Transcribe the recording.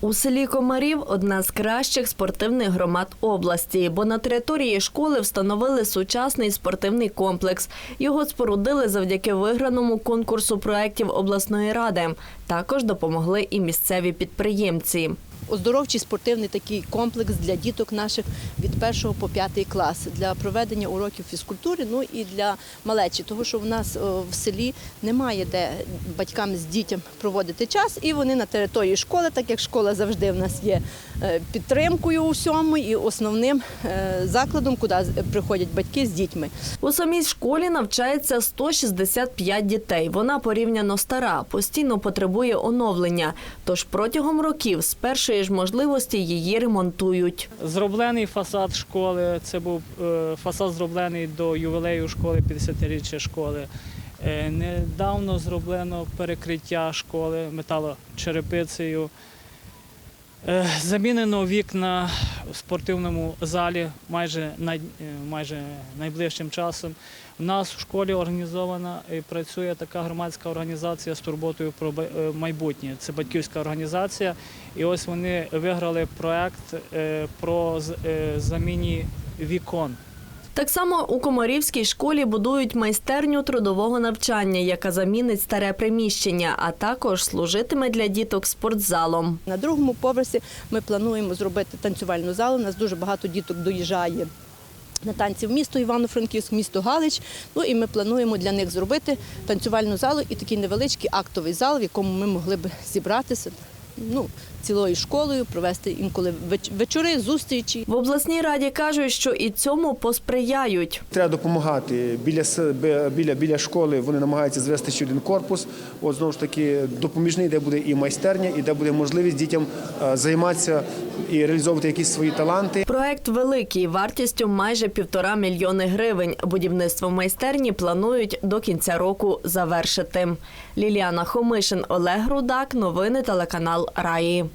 У селі Комарів одна з кращих спортивних громад області, бо на території школи встановили сучасний спортивний комплекс. Його спорудили завдяки виграному конкурсу проєктів обласної ради. Також допомогли і місцеві підприємці. оздоровчий спортивний такий комплекс для діток наших 1 по 5 клас для проведення уроків фізкультури, ну і для малечі, тому що в нас в селі немає де батькам з дітям проводити час, і вони на території школи, так як школа завжди в нас є е, підтримкою у всьому і основним е, закладом, куди приходять батьки з дітьми. У самій школі навчається 165 дітей. Вона порівняно стара, постійно потребує оновлення. Тож протягом років з першої ж можливості її ремонтують. Зроблений фасад школи. Це був е, фасад зроблений до ювілею школи, 50-річчя школи. Е, Недавно зроблено перекриття школи металочерепицею. Е, Замінено вікна в спортивному залі майже, е, майже найближчим часом. У нас в школі організована і працює така громадська організація з турботою про е, майбутнє. Це батьківська організація. І ось вони виграли проект про заміні вікон. Так само у Комарівській школі будують майстерню трудового навчання, яка замінить старе приміщення, а також служитиме для діток спортзалом. На другому поверсі ми плануємо зробити танцювальну залу. У нас дуже багато діток доїжджає на танці в місто Івано-Франківськ, місто Галич. Ну і ми плануємо для них зробити танцювальну залу і такий невеличкий актовий зал, в якому ми могли б зібратися ну, цілою школою, провести інколи веч- вечори, зустрічі. В обласній раді кажуть, що і цьому посприяють. Треба допомагати біля біля, біля школи. Вони намагаються звести ще один корпус. От знову ж таки допоміжний, де буде і майстерня, і де буде можливість дітям е, займатися і реалізовувати якісь свої таланти. Проект великий, вартістю майже півтора мільйони гривень. Будівництво майстерні планують до кінця року завершити. Ліліана Хомишин, Олег Рудак. Новини телеканал ไร